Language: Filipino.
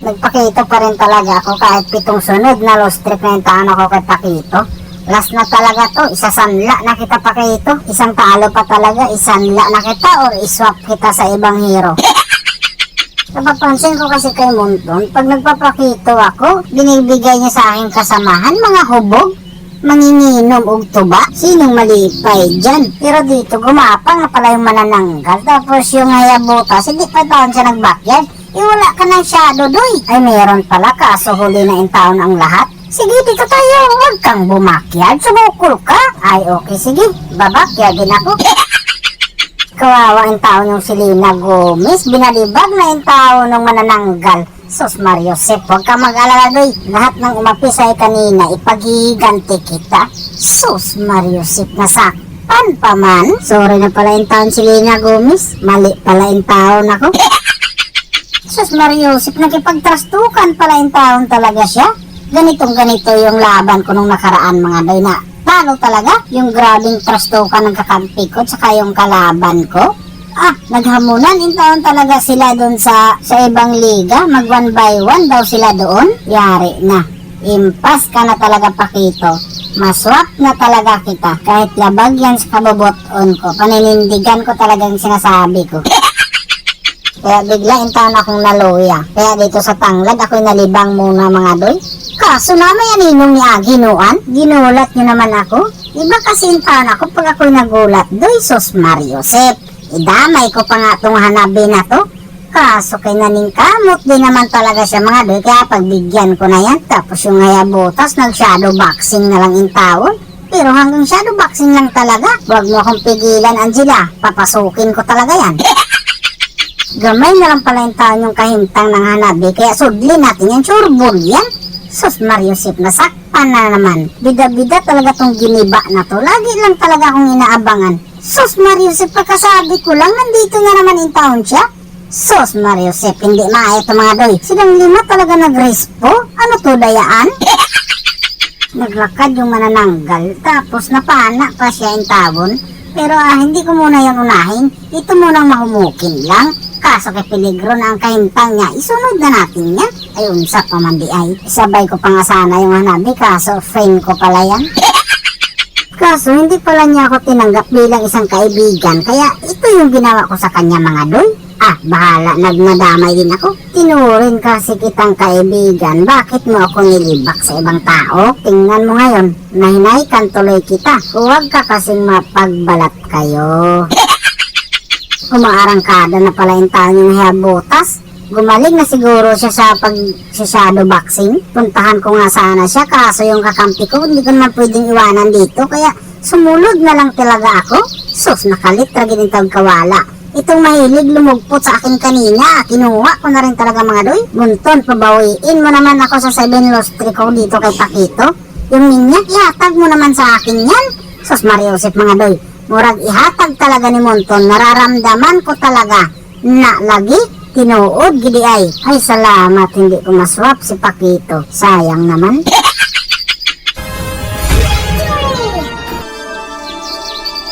Nagpakito pa rin talaga ako kahit pitong sunod na lost trip na yung taon ako kay Pakito. Last na talaga to, isasanla na kita Pakito. Isang talo pa talaga, isanla na kita or iswap kita sa ibang hero. Napapansin ko kasi kay Monton, pag nagpapakito ako, binibigay niya sa aking kasamahan mga hubog, manginginom og tuba. Sinong malipay dyan? Pero dito, gumapang na pala yung manananggal. Tapos yung hayabutas, hindi pa taon siya nag-backyard. Eh, wala ka ng shadow, doy. Ay, meron pala, kaso huli na yung taon ang lahat. Sige, dito tayo. Huwag kang bumakyard. Sumukul ka. Ay, okay, sige. Babakyard din ako. Kawawa yung tao yung si Lina Gomez. Binalibag na yung tao ng manananggal. Sus Mario Sep, huwag ka mag-alala doy. Lahat ng umapis ay kanina, ipagiganti kita. Sus Mario Sep, nasakpan pa man. Sorry na pala yung taon si Lina Gomez. Mali pala yung taon ako. Sus Mario Sep, nakipagtrastukan pala yung taon talaga siya. Ganitong ganito yung laban ko nung nakaraan mga doy na talaga yung grabing trastukan ng kakampi ko tsaka yung kalaban ko. Ah, naghamunan in taon talaga sila doon sa sa ibang liga. Mag one by one daw sila doon. Yari na. Impas ka na talaga pakito. Maswap na talaga kita. Kahit labag yan sa kaboboton ko. Paninindigan ko talagang sinasabi ko. Kaya bigla in taon akong naluya. Kaya dito sa tanglad ako'y nalibang muna mga doy. Kaso naman yan ninong ni Aginuan. Ginulat niyo naman ako. Iba kasi taon ako pag ako'y nagulat. Doy sos Mario Sep. Idamay ko pa nga itong hanabi na to. Kaso kay naning kamot din naman talaga siya mga doy. Kaya pagbigyan ko na yan. Tapos yung hayabutas nag shadow boxing na lang in. Pero hanggang shadow boxing lang talaga. Huwag mo akong pigilan Angela. Papasukin ko talaga yan. Gamay na lang pala yung taon yung kahintang ng hanabi. Kaya sudli natin yan. Surbol yan. Sus Mario Sip, nasakpan na naman. Bida-bida talaga tong giniba na to. Lagi lang talaga akong inaabangan. Sus Mario Sip, pagkasabi ko lang, nandito na naman in town siya. Sus Mario Sip, hindi maayos to mga doy. Silang lima talaga nag-respo. Ano to, dayaan? Naglakad yung manananggal, tapos napana pa siya in tawon. Pero ah, hindi ko muna yung unahin. Ito munang mahumukin lang. Kaso kay peligro na ang kahintang niya, isunod na natin yan. Ay, unsa pa man. Sabay ko pa nga sana yung hanabi, kaso friend ko pala yan. Kaso hindi pala niya ako tinanggap bilang isang kaibigan, kaya ito yung ginawa ko sa kanya mga doy. Ah, bahala, nagnadamay din ako. Tinurin kasi kitang kaibigan, bakit mo ako nilibak sa ibang tao? Tingnan mo ngayon, nahinaykan tuloy kita. Huwag ka kasing mapagbalat kayo. Umaarangkada na pala yung tao yung hayabutas. Gumaling na siguro siya sa pag sa shadow boxing. Puntahan ko nga sana siya kaso yung kakampi ko hindi ko naman pwedeng iwanan dito kaya sumulod na lang talaga ako. Sus, nakalit talaga din kawala. Itong mahilig lumugpot sa akin kanina, kinuha ko na rin talaga mga doy. Bunton, pabawiin mo naman ako sa 7 lost trick dito kay Pakito. Yung minyak, ihatag mo naman sa akin yan. Sus, Mariosip mga doy. Murag ihatag talaga ni Monton, nararamdaman ko talaga na lagi tinuod gidi ay. Ay salamat hindi ko maswap si Pakito. Sayang naman.